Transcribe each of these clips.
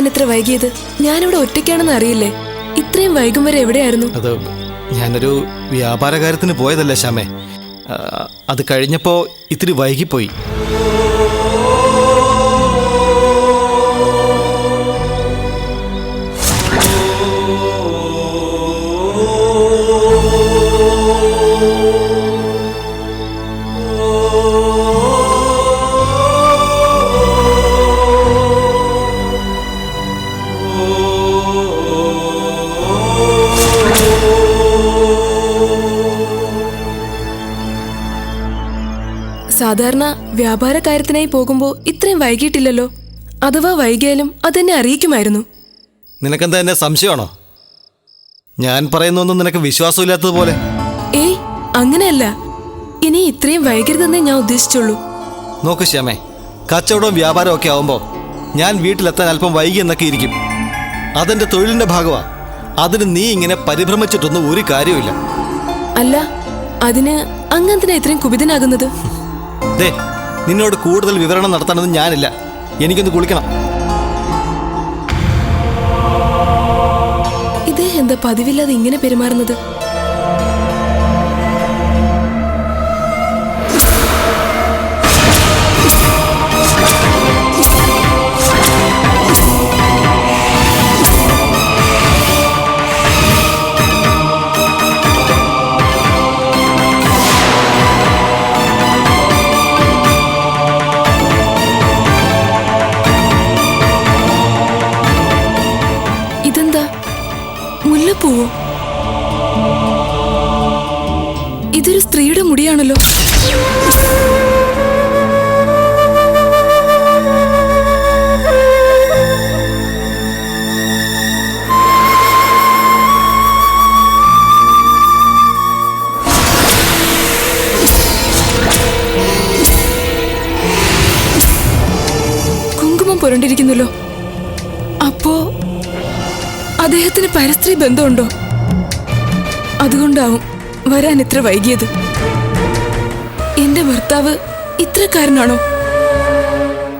വരാൻ ഇത്ര വൈകിയത് ഞാനിവിടെ ഒറ്റയ്ക്കാണെന്ന് അറിയില്ലേ? ഇത്രയും വൈകും വരെ എവിടെയായിരുന്നു? അത് ഞാനൊരു വ്യാപാര കാര്യത്തിന് പോയതല്ലേ ശ്യാമേ. അത് കഴിഞ്ഞപ്പോൾ ഇത്തിരി വൈകിപ്പോയി. സാധാരണ വ്യാപാര കാര്യത്തിനായി പോകുമ്പോൾ ഇത്രയും വൈകിട്ടില്ലല്ലോ അഥവാ വൈകിയാലും അതെന്നെ അറിയിക്കുമായിരുന്നു. നിനക്കെന്താ എന്നെ സംശയമാണോ? ഞാൻ പറയുന്നൊന്നും നിനക്ക് വിശ്വാസമില്ലാത്തതുപോലെ ഏയ് അങ്ങനെയല്ല. ഇനി ഇത്രയും വൈകരുതെന്നേ ഞാൻ ഉദ്ദേശിച്ചുള്ളൂ. നോക്ക് ശ്യാമേ കച്ചവടവും വ്യാപാരവും ഒക്കെ ആവുമ്പോൾ ഞാൻ വീട്ടിലെത്താൻ അല്പം വൈകി എന്നൊക്കെ ഇരിക്കും. അതെന്റെ തൊഴിലിന്റെ ഭാഗമാ. അതിന് നീ ഇങ്ങനെ പരിഭ്രമിച്ചിട്ടൊന്നും ഒരു കാര്യവുമില്ല. അല്ല അതിന് അങ്ങനത്തിനാ ഇത്രയും കുപിതനാകുന്നത്? ദേ നിന്നോട് കൂടുതൽ വിവരണം നടത്താനൊന്നും ഞാനില്ല. എനിക്കൊന്ന് കുളിക്കണം. ഇദ്ദേഹം എന്താ പതിവില്ലാതെ ഇങ്ങനെ പെരുമാറുന്നത്? മുല്ലപ്പൂവോ ഇതൊരു സ്ത്രീയുടെ മുടിയാണല്ലോ. കുങ്കുമം പുരണ്ടിരിക്കുന്നല്ലോ. അദ്ദേഹത്തിന് പരസ്ത്രീ ബന്ധമുണ്ടോ? അതുകൊണ്ടാവും വരാൻ ഇത്ര വൈകിയത്. എന്റെ ഭർത്താവ് ഇത്രക്കാരനാണോ?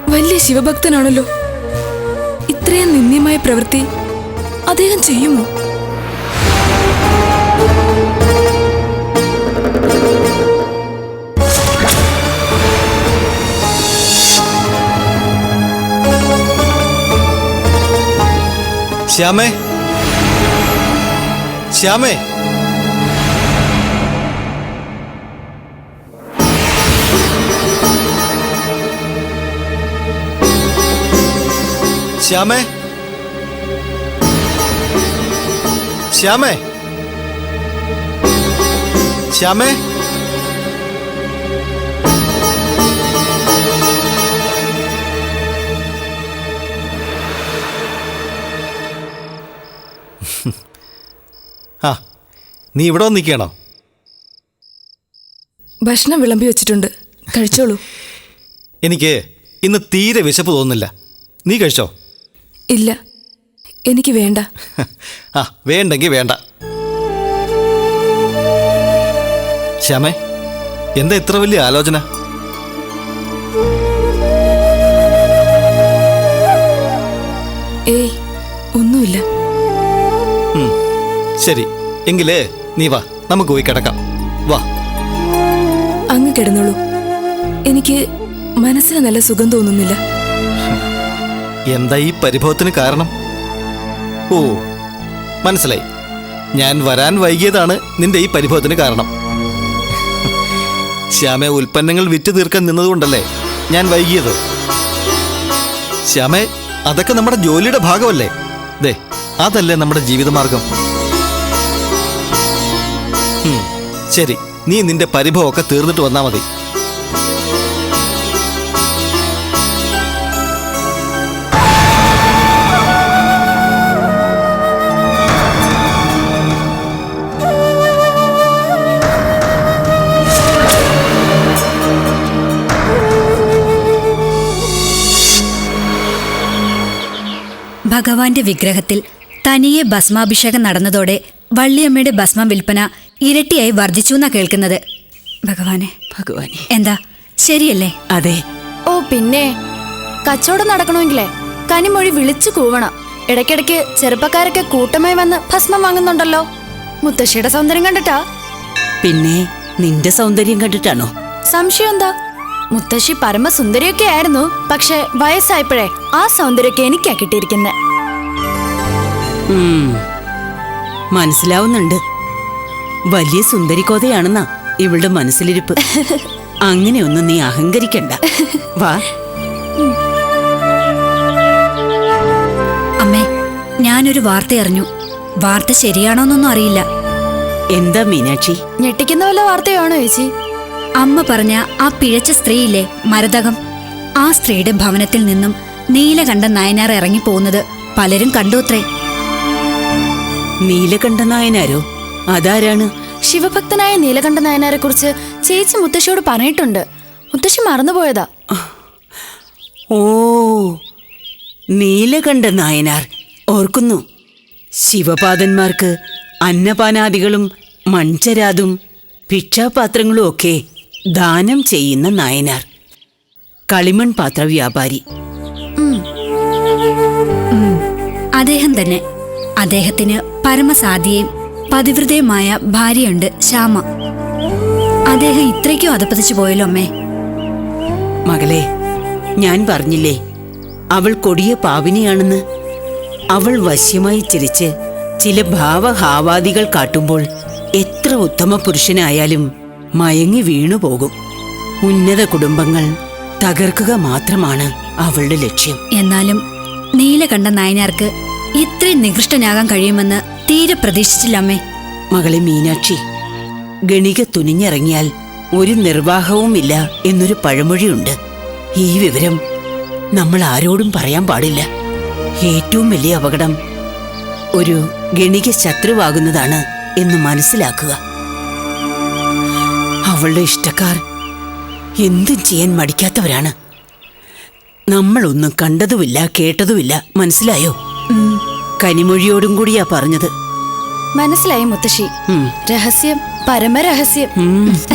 വലിയ ശിവഭക്തനാണല്ലോ. ഇത്രയും നിന്ദ്യമായ പ്രവൃത്തി അദ്ദേഹം ചെയ്യുമോ? ശ്യാമേ ശ്യാമേ ശ്യാമേ ശ്യാമേ ശ്യാമേ ആ നീ ഇവിടെ വന്നിക്കണോ നിൽക്കണോ ഭക്ഷണം വിളമ്പി വെച്ചിട്ടുണ്ട്. കഴിച്ചോളൂ. എനിക്ക് ഇന്ന് തീരെ വിശപ്പ് തോന്നുന്നില്ല. നീ കഴിച്ചോ? ഇല്ല. എനിക്ക് വേണ്ട. ആ വേണ്ടെങ്കിൽ വേണ്ട. ശ്യാമേ എന്താ ഇത്ര വലിയ ആലോചന? ഏയ് ഒന്നുമില്ല. ശരി. എങ്കിലേ നീ വാ നമുക്ക് പോയി കിടക്കാം. വാ. അങ്ങ് കിടന്നോളൂ. എനിക്ക് മനസ്സിന് നല്ല സുഖം തോന്നുന്നില്ല. എന്താ ഈ പരിഭവത്തിന് കാരണം? ഓ മനസ്സിലായി. ഞാൻ വരാൻ വൈകിയതാണ് നിന്റെ ഈ പരിഭവത്തിന് കാരണം. ശ്യാമെ ഉൽപ്പന്നങ്ങൾ വിറ്റ് തീർക്കാൻ നിന്നതുകൊണ്ടല്ലേ ഞാൻ വൈകിയത്? ശ്യാമെ അതൊക്കെ നമ്മുടെ ജോലിയുടെ ഭാഗമല്ലേ? ദേ അതല്ലേ നമ്മുടെ ജീവിതമാർഗം. ശരി നീ നിന്റെ പരിഭവമൊക്കെ തീർന്നിട്ട് വന്നാ മതി. ഭഗവാന്റെ വിഗ്രഹത്തിൽ തനിയെ ഭസ്മാഭിഷേകം നടന്നതോടെ വള്ളിയമ്മയുടെ ഭസ്മം വിൽപ്പന ഇരട്ടിയായി വർദ്ധിച്ചു എന്നാ കേൾക്കുന്നത്. ഭഗവാനെ. ഭഗവാനെ. എന്താ? ശരിയല്ലേ? അതെ. ഓ പിന്നെ. കച്ചവടം നടക്കണമെങ്കിലേ കനിമൊഴി വിളിച്ചു കൂവണം. ഇടയ്ക്കിടയ്ക്ക് ചെറുപ്പക്കാരൊക്കെ കൂട്ടമായി വന്ന് ഭസ്മം വാങ്ങുന്നുണ്ടല്ലോ. മുത്തശ്ശിയുടെ സൗന്ദര്യം കണ്ടിട്ടാ? പിന്നെ നിന്റെ സൗന്ദര്യം കണ്ടിട്ടാണോ? സംശയം എന്താ മുത്തശ്ശി പരമസുന്ദരിയൊക്കെ ആയിരുന്നു. പക്ഷെ വയസ്സായപ്പോഴേ ആ സൗന്ദര്യമൊക്കെ എനിക്കാ കിട്ടിയിരിക്കുന്നത് മനസ്സിലാവുന്നുണ്ട്. വലിയ സുന്ദരിക്കോതയാണെന്നാ ഇവളുടെ മനസ്സിലിരിപ്പ്. അങ്ങനെയൊന്നും നീ അഹങ്കരിക്കണ്ട. വാ. അമ്മേ ഞാനൊരു വാർത്ത അറിഞ്ഞു. വാർത്ത ശരിയാണോന്നൊന്നും അറിയില്ല. എന്താ മീനാക്ഷി? ഞെട്ടിക്കുന്ന വല്ല വാർത്തയാണോ ചേച്ചി? അമ്മ പറഞ്ഞ ആ പിഴച്ച സ്ത്രീയില്ലേ മരതകം? ആ സ്ത്രീയുടെ ഭവനത്തിൽ നിന്നും നീലകണ്ഠ നായനാർ ഇറങ്ങിപ്പോകുന്നത് പലരും കണ്ടുത്രേ നീലകണ്ഠ നായനാരോ? അതാരാണ്? ശിവഭക്തനായ നീലകണ്ഠ നായനാരെ കുറിച്ച് ചേച്ചി മുത്തശ്ശിയോട് പറഞ്ഞിട്ടുണ്ട്. മുത്തശ്ശി മറന്നുപോയതാ. ഓ നീലകണ്ഠ നായനാർ. ഓർക്കുന്നു. ശിവപാദന്മാർക്ക് അന്നപാനാദികളും മൺചരാതും ഭിക്ഷാപാത്രങ്ങളും ഒക്കെ ദാനം ചെയ്യുന്ന നായനാർ. കളിമൺ പാത്ര വ്യാപാരി അദ്ദേഹം തന്നെ. അദ്ദേഹത്തിന് പരമസാധിയും പതിവ്രതയുമായ ഭാര്യയുണ്ട് ശ്യാമ. അദ്ദേഹം ഇത്രയ്ക്കും അതപ്പതിച്ചു പോയല്ലോ അമ്മേ. മകളെ ഞാൻ പറഞ്ഞില്ലേ അവൾ കൊടിയ പാവിനിയാണെന്ന്. അവൾ വശ്യമായി ചിരിച്ച് ചില ഭാവഹാവാദികൾ കാട്ടുമ്പോൾ എത്ര ഉത്തമ പുരുഷനായാലും മയങ്ങി വീണുപോകും ഉന്നത കുടുംബങ്ങൾ തകർക്കുക മാത്രമാണ് അവളുടെ ലക്ഷ്യം. എന്നാലും നീലകണ്ഠ നായനാർക്ക് ഇത്രയും നികൃഷ്ടനാകാൻ കഴിയുമെന്ന് തീരെ പ്രതീക്ഷിച്ചില്ല അമ്മേ. മകളെ മീനാക്ഷി ഗണിക തുനിഞ്ഞിറങ്ങിയാൽ ഒരു നിർവാഹവുമില്ല എന്നൊരു പഴമൊഴിയുണ്ട്. ഈ വിവരം നമ്മൾ ആരോടും പറയാൻ പാടില്ല. ഏറ്റവും വലിയ അപകടം ഒരു ഗണിക ശത്രുവാകുന്നതാണ് എന്ന് മനസ്സിലാക്കുക. അവളുടെ ഇഷ്ടക്കാർ എന്തും ചെയ്യാൻ മടിക്കാത്തവരാണ്. നമ്മളൊന്നും കണ്ടതുമില്ല കേട്ടതുമില്ല മനസ്സിലായോ? കനിമൊഴിയോടും കൂടിയാ പറഞ്ഞത്. മനസ്സിലായി മുത്തശ്ശി. രഹസ്യം പരമരഹസ്യം.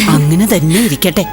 അങ്ങനെ തന്നെ ഇരിക്കട്ടെ.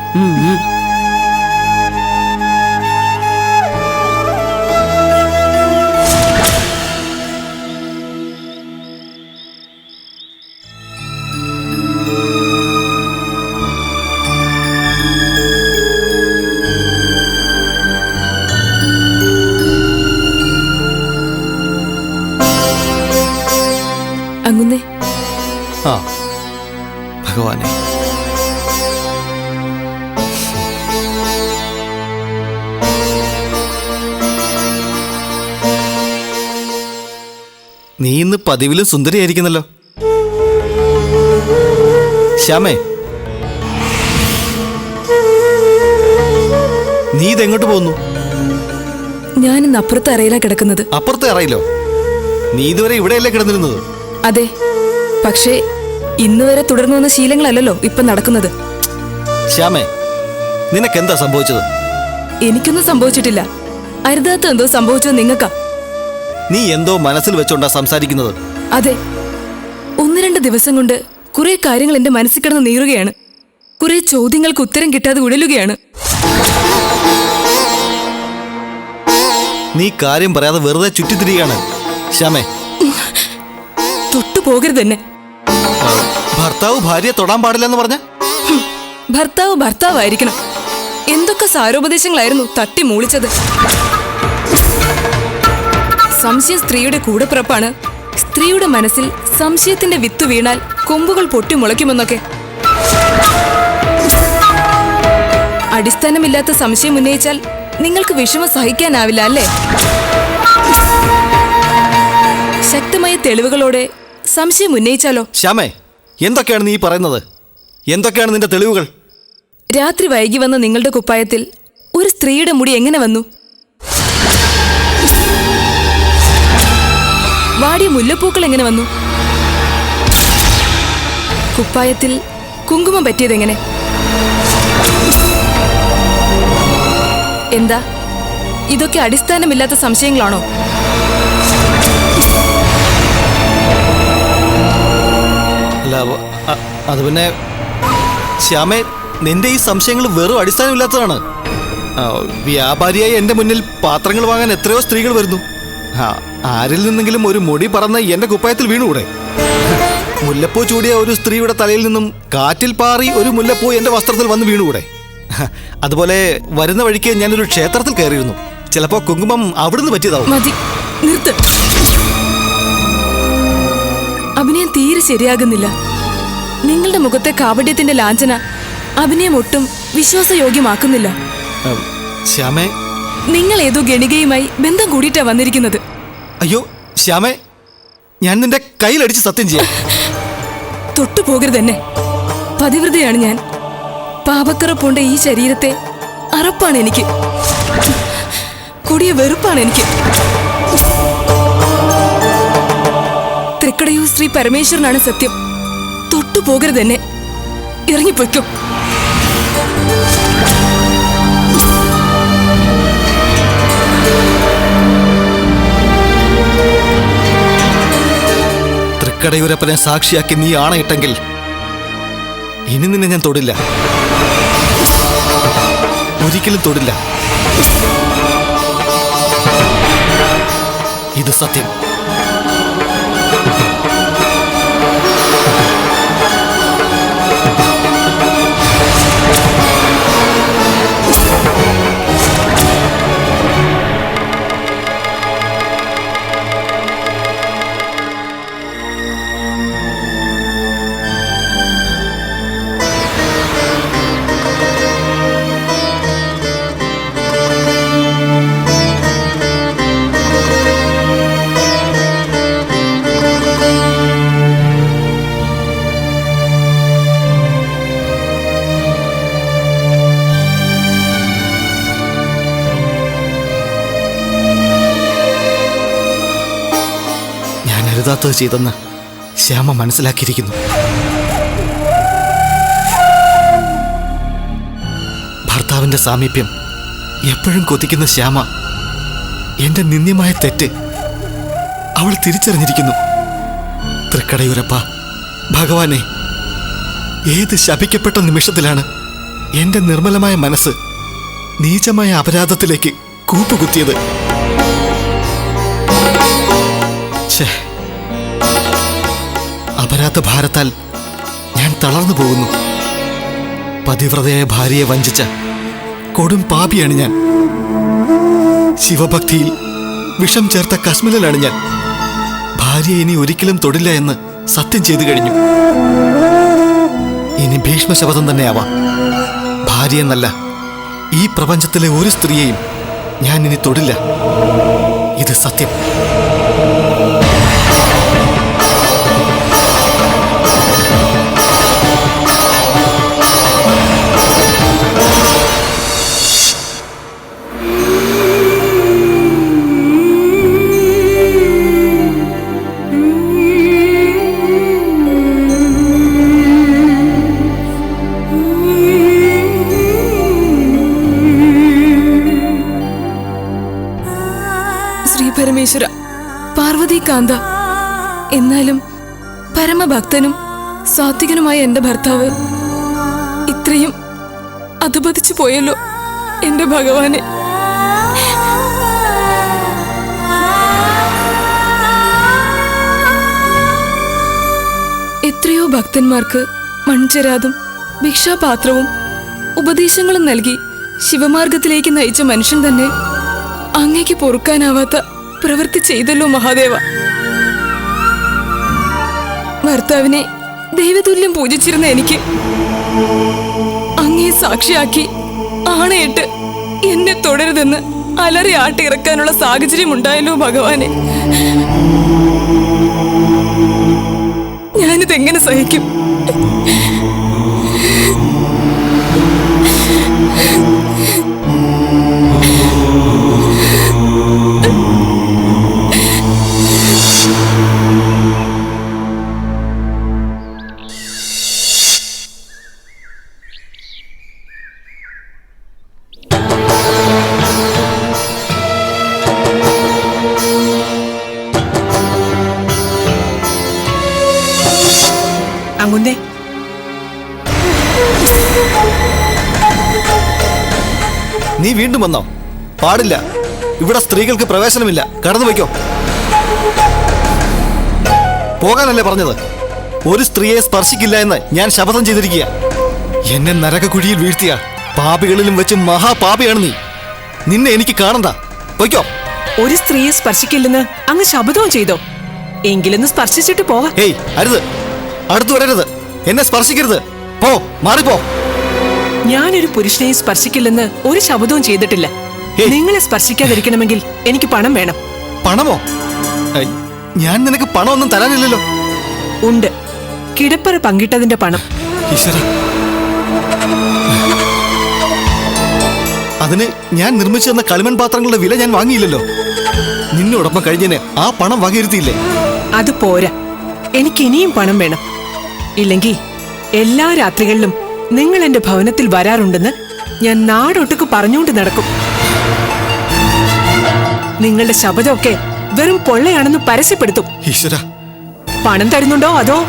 നീ ഇന്ന് പതിവിലും സുന്ദരിയായിരിക്കുന്നല്ലോ. ശ്യാമേ. നീ ഇതെങ്ങോട്ട് പോകുന്നു? ഞാൻ ഇന്ന് അപ്പുറത്തെ അറയിലാ കിടക്കുന്നത്. അപ്പുറത്തെ അറയിലോ? നീ ഇതുവരെ ഇവിടെയല്ലേ കിടന്നിരുന്നത്? അതെ. പക്ഷേ ഇന്ന് വരെ തുടർന്നു വന്ന ശീലങ്ങളല്ലല്ലോ ഇപ്പൊ നടക്കുന്നത്. ശ്യാമേ നിനക്കെന്താ സംഭവിച്ചത്? എനിക്കൊന്നും സംഭവിച്ചിട്ടില്ല. അരുതാത്ത എന്തോ സംഭവിച്ചത് നിങ്ങൾക്കാ. നീ എന്തോ മനസ്സിൽ വെച്ചോണ്ടാ സംസാരിക്കുന്നത്? അതെ. ഒന്ന് രണ്ട് ദിവസം കൊണ്ട് കുറെ കാര്യങ്ങൾ എന്റെ മനസ്സിൽ കിടന്ന് നീറുകയാണ്. കുറെ ചോദ്യങ്ങൾക്ക് ഉത്തരം കിട്ടാതെ ഉഴലുകയാണ് നീ കാര്യം പറയാതെ വെറുതെ ചുറ്റിത്തിരികയാണ് ശ്യാമേ. തൊട്ടു പോകരുത് തന്നെ ഭർത്താവ് ഭാര്യയെ തൊടാൻ പാടില്ലെന്ന് പറഞ്ഞ? ഭർത്താവ് ഭർത്താവായിരിക്കണം. എന്തൊക്കെ സാരോപദേശങ്ങളായിരുന്നു തട്ടി മൂളിച്ചത്. സംശയം സ്ത്രീയുടെ കൂടെപ്പിറപ്പാണ്. സ്ത്രീയുടെ മനസ്സിൽ സംശയത്തിന്റെ വിത്ത് വീണാൽ കൊമ്പുകൾ പൊട്ടി മുളയ്ക്കുമെന്നൊക്കെ. അടിസ്ഥാനമില്ലാത്ത സംശയം ഉന്നയിച്ചാൽ നിങ്ങൾക്ക് വിഷമം സഹിക്കാനാവില്ല അല്ലേ? ശക്തമായ തെളിവുകളോടെ സംശയം ഉന്നയിച്ചാലോ? ശ്യാമേ എന്തൊക്കെയാണ് നീ പറയുന്നത്? എന്തൊക്കെയാണ് നിന്റെ തെളിവുകൾ? രാത്രി വൈകി വന്ന നിങ്ങളുടെ കുപ്പായത്തിൽ ഒരു സ്ത്രീയുടെ മുടി എങ്ങനെ വന്നു? വാടിയ മുല്ലപ്പൂക്കൾ എങ്ങനെ വന്നു? കുപ്പായത്തിൽ കുങ്കുമം പറ്റിയതെങ്ങനെ? എന്താ? ഇതൊക്കെ അടിസ്ഥാനമില്ലാത്ത സംശയങ്ങളാണോ? അത് പിന്നെ ശ്യാമേ നിന്റെ ഈ സംശയങ്ങൾ വെറും അടിസ്ഥാനമില്ലാത്തതാണ്. വ്യാപാരിയായി എന്റെ മുന്നിൽ പാത്രങ്ങൾ വാങ്ങാൻ എത്രയോ സ്ത്രീകൾ വരുന്നു. ആരിൽ നിന്നെങ്കിലും ഒരു മുടി പറന്ന് എന്റെ കുപ്പായത്തിൽ വീണുകൂടെ മുല്ലപ്പൂ ചൂടിയ ഒരു സ്ത്രീയുടെ തലയിൽ നിന്നും കാറ്റിൽ പാറി ഒരു മുല്ലപ്പൂ എന്റെ വസ്ത്രത്തിൽ വന്ന് വീണുകൂടെ അതുപോലെ വരുന്ന വഴിക്ക് ഞാനൊരു ക്ഷേത്രത്തിൽ കയറിയിരുന്നു. ചിലപ്പോ കുങ്കുമം അവിടുന്ന് പറ്റിയതാവും. അഭിനയം തീരെ ശരിയാകുന്നില്ല. നിങ്ങളുടെ മുഖത്തെ കാപട്യത്തിന്റെ ലാഞ്ചന അഭിനയം ഒട്ടും വിശ്വാസയോഗ്യമാക്കുന്നില്ല. ശ്യാമേ നിങ്ങൾ ഏതോ ഗണികയുമായി ബന്ധം കൂടിയിട്ടാ വന്നിരിക്കുന്നത്. അയ്യോ ശ്യാമേ ഞാൻ നിന്റെ കയ്യിലടിച്ച് സത്യം ചെയ്യാം. തൊട്ടുപോകരുത് തന്നെ പതിവ്രതയാണ് ഞാൻ. പാപക്കറപ്പുണ്ട ഈ ശരീരത്തെ അറപ്പാണ് എനിക്ക്. കൊടിയ വെറുപ്പാണ് എനിക്ക്. തൃക്കടയൂർ ശ്രീ പരമേശ്വരനാണ് സത്യം. തൊട്ടുപോകരുത് തന്നെ ഇറങ്ങിപ്പോയ്ക്കും. തൃക്കടയൂരപ്പനെ സാക്ഷിയാക്കി നീ ആണയിട്ടെങ്കിൽ ഇനി നിന്നെ ഞാൻ തൊടില്ല. ഒരിക്കലും തൊടില്ല. ഇത് സത്യം. ഞാൻ അരുതാത്തത് ചെയ്തെന്ന് ശ്യാമ മനസ്സിലാക്കിയിരിക്കുന്നു ഭർത്താവിന്റെ സാമീപ്യം എപ്പോഴും കൊതിക്കുന്ന ശ്യാമ എന്റെ നിന്ദ്യമായ തെറ്റ് അവൾ തിരിച്ചറിഞ്ഞിരിക്കുന്നു തൃക്കടയൂരപ്പ ഭഗവാനെ ഏത് ശപിക്കപ്പെട്ട നിമിഷത്തിലാണ് എന്റെ നിർമ്മലമായ മനസ്സ് നീചമായ അപരാധത്തിലേക്ക് കൂപ്പുകുത്തിയത് ഛേ. അപരാധ ഭാരത്താൽ ഞാൻ തളർന്നു പോകുന്നു. പതിവ്രതയായ ഭാര്യയെ വഞ്ചിച്ച കൊടും പാപിയാണ് ഞാൻ. ശിവഭക്തിയിൽ വിഷം ചേർത്ത കശ്മലിലാണ് ഞാൻ. ഭാര്യ ഇനി ഒരിക്കലും തൊടില്ല എന്ന് സത്യം ചെയ്തു കഴിഞ്ഞു. ഇനി ഭീഷ്മശപഥം തന്നെയാവാം. ഭാര്യ എന്നല്ല ഈ പ്രപഞ്ചത്തിലെ ഒരു സ്ത്രീയെയും ഞാൻ ഇനി തൊടില്ല. ഇത് സത്യം. പരമേശ്വര പാർവതി കാന്ത. എന്നാലും പരമഭക്തനും സാത്വികനുമായ എന്റെ ഭർത്താവ് ഇത്രയും അധപതിച്ചു പോയല്ലോ എന്റെ ഭഗവാനെ. എത്രയോ ഭക്തന്മാർക്ക് മൺചരാതും ഭിക്ഷാപാത്രവും ഉപദേശങ്ങളും നൽകി ശിവമാർഗത്തിലേക്ക് നയിച്ച മനുഷ്യൻ തന്നെ അങ്ങേക്ക് പൊറുക്കാനാവാത്ത പ്രവൃത്തി ചെയ്തല്ലോ മഹാദേവ. ഭർത്താവിനെ ദൈവതുല്യം പൂജിച്ചിരുന്ന എനിക്ക് അങ്ങേ സാക്ഷിയാക്കി ആണയിട്ട് എന്നെ തുടരുതെന്ന് അലറി ആട്ടിറക്കാനുള്ള സാഹചര്യം ഉണ്ടായല്ലോ ഭഗവാനെ. ഞാനിതെങ്ങനെ സഹിക്കും? ಮುಂದೆ നീ വീണ്ടും വന്നോ? പാടില്ല. ഇവിടെ സ്ത്രീകൾക്ക് പ്രവേശനമില്ല. കടന്നു വയ്ക്കോ പോകാനല്ലേ പറഞ്ഞത്? ഒരു സ്ത്രീയെ സ്പർശിക്കില്ല എന്ന് ഞാൻ ശപഥം ചെയ്തിരിക്കുക. എന്നെ നരകക്കുഴിയിൽ വീഴ്ത്തിയ പാപികളിലും വെച്ച് മഹാപാപിയാണ് നീ. നിന്നെ എനിക്ക് കാണണ്ട. വയ്ക്കോ ഒരു സ്ത്രീയെ സ്പർശിക്കില്ലെന്ന് അങ്ങ് ശബ്ദവും ചെയ്തോ? എങ്കിലൊന്ന് സ്പർശിച്ചിട്ട് പോവാ ഏയ് അരുത്. അടുത്തു വരരുത്. എന്നെ സ്പർശിക്കരുത്. പോ മാറിപ്പോ. ഞാനൊരു പുരുഷനെയും സ്പർശിക്കില്ലെന്ന് ഒരു ശബ്ദവും ചെയ്തിട്ടില്ല. നിങ്ങളെ സ്പർശിക്കാതിരിക്കണമെങ്കിൽ എനിക്ക് പണം വേണം. പണമോ? ഞാൻ നിനക്ക് പണമൊന്നും തരാനില്ലല്ലോ. ഉണ്ട്. കിടപ്പറ പങ്കിട്ടതിന്റെ പണം. അതിന് ഞാൻ നിർമ്മിച്ചു തന്ന കളിമൺ പാത്രങ്ങളുടെ വില ഞാൻ വാങ്ങിയില്ലല്ലോ. നിന്നോടൊപ്പം കഴിഞ്ഞതിന് ആ പണം വകയിരുത്തിയില്ലേ? അത് പോരാ. എനിക്ക് ഇനിയും പണം വേണം. ഇല്ലെങ്കിൽ എല്ലാ രാത്രികളിലും നിങ്ങൾ എന്റെ ഭവനത്തിൽ വരാറുണ്ടെന്ന് ഞാൻ നാടൊട്ടുക്ക് പറഞ്ഞുകൊണ്ട് നടക്കും. നിങ്ങളുടെ ശബ്ദമൊക്കെ വെറും പൊള്ളയാണെന്ന് പരസ്യപ്പെടുത്തും. ഈശ്വര. പണം തരുന്നുണ്ടോ അതോ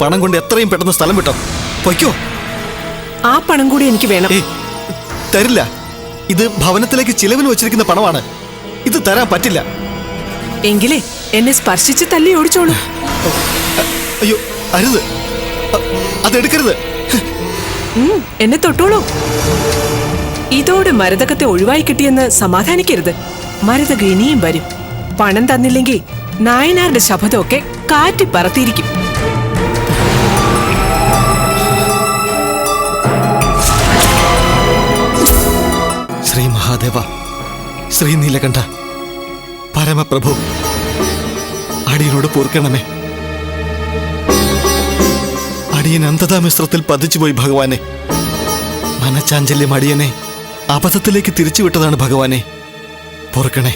പണം കൊണ്ട് എത്രയും പെട്ടെന്ന് സ്ഥലം വിട്ടോ. പൊയ്ക്കോ. ആ പണം കൂടി എനിക്ക് വേണം. ഏയ് തരില്ല. ഇത് ഭവനത്തിലേക്ക് ചിലവിന് വെച്ചിരിക്കുന്ന പണമാണ്. ഇത് തരാൻ പറ്റില്ല. എങ്കിലേ എന്നെ സ്പർശിച്ച് തല്ലി ഓടിച്ചോളൂ. അയ്യോ അരുത്. അ- അതെടുക്കരുത്. ഉം, എന്നെ തൊട്ടോളൂ. ഇതോടെ മരതകത്തെ ഒഴിവായി കിട്ടിയെന്ന് സമാധാനിക്കരുത്. മരതക ഇനിയും വരും. പണം തന്നില്ലെങ്കിൽ നായനാരുടെ ശബ്ദമൊക്കെ കാറ്റി പറത്തിയിരിക്കും. ശ്രീ നീലകണ്ഠ പരമപ്രഭു അടിയനോട് പൂർക്കണമേ അടിയൻ അന്ധതാമിശ്രത്തിൽ പതിച്ചുപോയി ഭഗവാനെ. മനച്ചാഞ്ചല്യം അടിയനെ അബദ്ധത്തിലേക്ക് തിരിച്ചുവിട്ടതാണ് ഭഗവാനെ. പൊറുക്കണേ.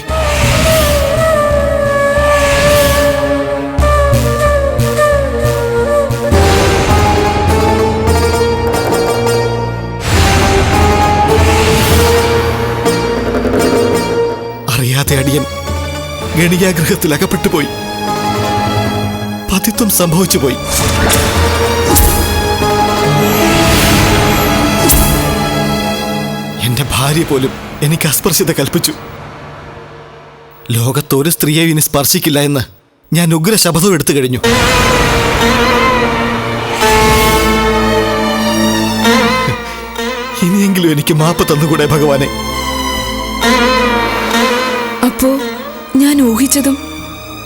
അറിയാതെ അടിയൻ ഗണികാഗ്രഹത്തിൽ അകപ്പെട്ടു പോയി. പതിത്വം സംഭവിച്ചു പോയി. എന്റെ ഭാര്യ പോലും എനിക്ക് അസ്പർശ്യത കൽപ്പിച്ചു. ലോകത്തൊരു സ്ത്രീയെ ഇനി സ്പർശിക്കില്ല എന്ന് ഞാൻ ഉഗ്ര ശപഥം എടുത്തു കഴിഞ്ഞു. ഇനിയെങ്കിലും എനിക്ക് മാപ്പ് തന്നുകൂടെ ഭഗവാനെ. അപ്പോ ഞാൻ ഊഹിച്ചതും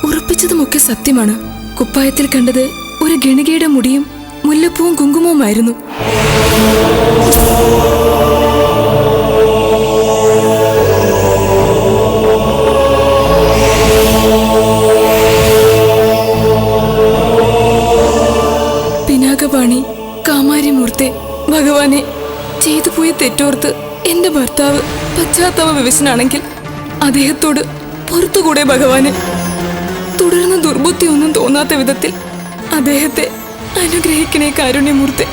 ഉറപ്പിച്ചതുമൊക്കെ സത്യമാണ്. കുപ്പായത്തിൽ കണ്ടത് ഒരു ഗണികയുടെ മുടിയും മുല്ലപ്പൂവും കുങ്കുമവുമായിരുന്നു. പിനാകപാണി കാമാരിമൂർത്തെ ഭഗവാനെ ചെയ്തു പോയി തെറ്റോർത്ത് എന്റെ ഭർത്താവ് പശ്ചാത്തല വിവശനാണെങ്കിൽ അദ്ദേഹത്തോട് പുറത്തുകൂടെ ഭഗവാനെ. തുടർന്ന് ദുർബുദ്ധി ഒന്നും തോന്നാത്ത വിധത്തിൽ അദ്ദേഹത്തെ അനുഗ്രഹിക്കണേ കാരുണ്യമൂർത്തെ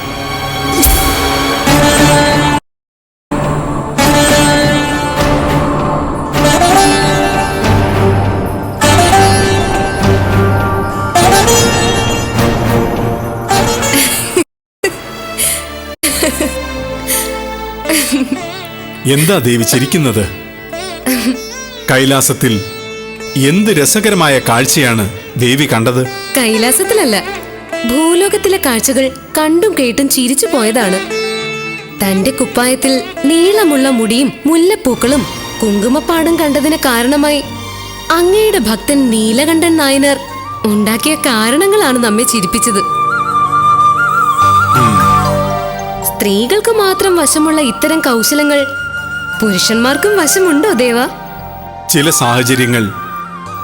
എന്താ ദേവി ചിരിക്കുന്നത്? കൈലാസത്തിൽ എന്ത് രസകരമായ കാഴ്ചയാണ് ദേവി കണ്ടത്? കൈലാസത്തിലല്ല ഭൂലോകത്തിലെ കാഴ്ചകൾ കണ്ടും കേട്ടും ചിരിച്ചു പോയതാണ്. തന്റെ കുപ്പായത്തിൽ നീളമുള്ള മുടിയും മുല്ലപ്പൂക്കളും കുങ്കുമപ്പാടും കണ്ടതിന് കാരണമായി അങ്ങയുടെ ഭക്തൻ നീലകണ്ഠൻ നായനർ ഉണ്ടാക്കിയ കാരണങ്ങളാണ് നമ്മെ ചിരിപ്പിച്ചത്. സ്ത്രീകൾക്ക് മാത്രം വശമുള്ള ഇത്തരം കൗശലങ്ങൾ പുരുഷന്മാർക്കും വശമുണ്ടോ ദേവ? ചില സാഹചര്യങ്ങൾ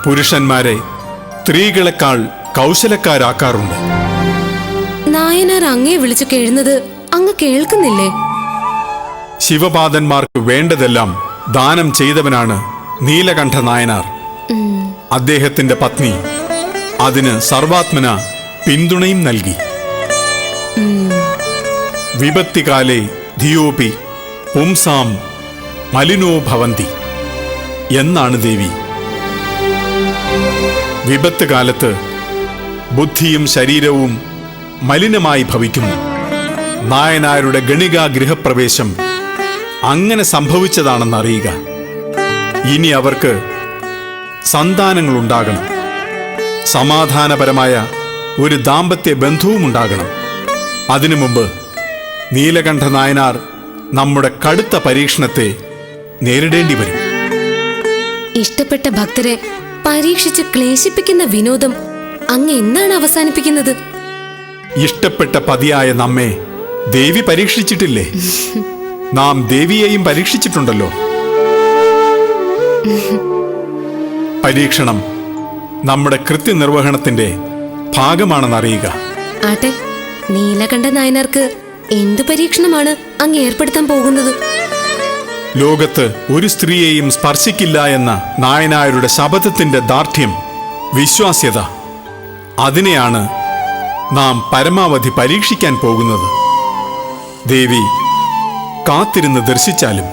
പുരുഷന്മാരെ സ്ത്രീകളെക്കാൾ കൗശലക്കാരാക്കാറുണ്ട്. നായനാർ അങ്ങേ വിളിച്ചു കേഴുന്നത് അങ്ങ് കേൾക്കുന്നില്ലേ? ശിവപാദന്മാർക്ക് വേണ്ടതെല്ലാം ദാനം ചെയ്തവനാണ് നീലകണ്ഠ നായനാർ. അദ്ദേഹത്തിന്റെ പത്നി അതിന് സർവാത്മന പിന്തുണയും നൽകി. വിപത്തികാലേ ധിയോപി പുംസാം മലിനോ ഭവന്തി. എന്നാണ് ദേവി. വിപത്ത് കാലത്ത് ബുദ്ധിയും ശരീരവും മലിനമായി ഭവിക്കുന്നു. നായനാരുടെ ഗണികാ ഗൃഹപ്രവേശം അങ്ങനെ സംഭവിച്ചതാണെന്ന് അറിയുക ഇനി അവർക്ക് സന്താനങ്ങളുണ്ടാകണം. സമാധാനപരമായ ഒരു ദാമ്പത്യ ബന്ധവും ഉണ്ടാകണം. അതിനു മുമ്പ് നീലകണ്ഠ നായനാർ നമ്മുടെ കടുത്ത പരീക്ഷണത്തെ നേരിടേണ്ടി വരും. ഇഷ്ടപ്പെട്ട ഭക്തരെ പരീക്ഷിച്ച് ക്ലേശിപ്പിക്കുന്ന വിനോദം അങ്ങ് എന്നാണ് അവസാനിപ്പിക്കുന്നത്? ഇഷ്ടപ്പെട്ട പതിയായ നമ്മെ ദേവി പരീക്ഷിച്ചിട്ടില്ലേ? നാം ദേവിയെയും പരീക്ഷിച്ചിട്ടുണ്ടല്ലോ. പരീക്ഷണം നമ്മുടെ കൃത്യനിർവഹണത്തിന്റെ ഭാഗമാണെന്നറിയുക. ആട്ടെ നീലകണ്ഠ നായനാർക്ക് എന്ത് പരീക്ഷണമാണ് അങ്ങ് ഏർപ്പെടുത്താൻ പോകുന്നത്? ലോകത്ത് ഒരു സ്ത്രീയെയും സ്പർശിക്കില്ല എന്ന നായനായരുടെ ശബദത്തിന്റെ ദാർഢ്യം വിശ്വാസ്യത അതിനെയാണ് നാം പരമാവധി പരീക്ഷിക്കാൻ പോകുന്നത്. ദേവി കാത്തിരുന്ന് ദർശിച്ചാലും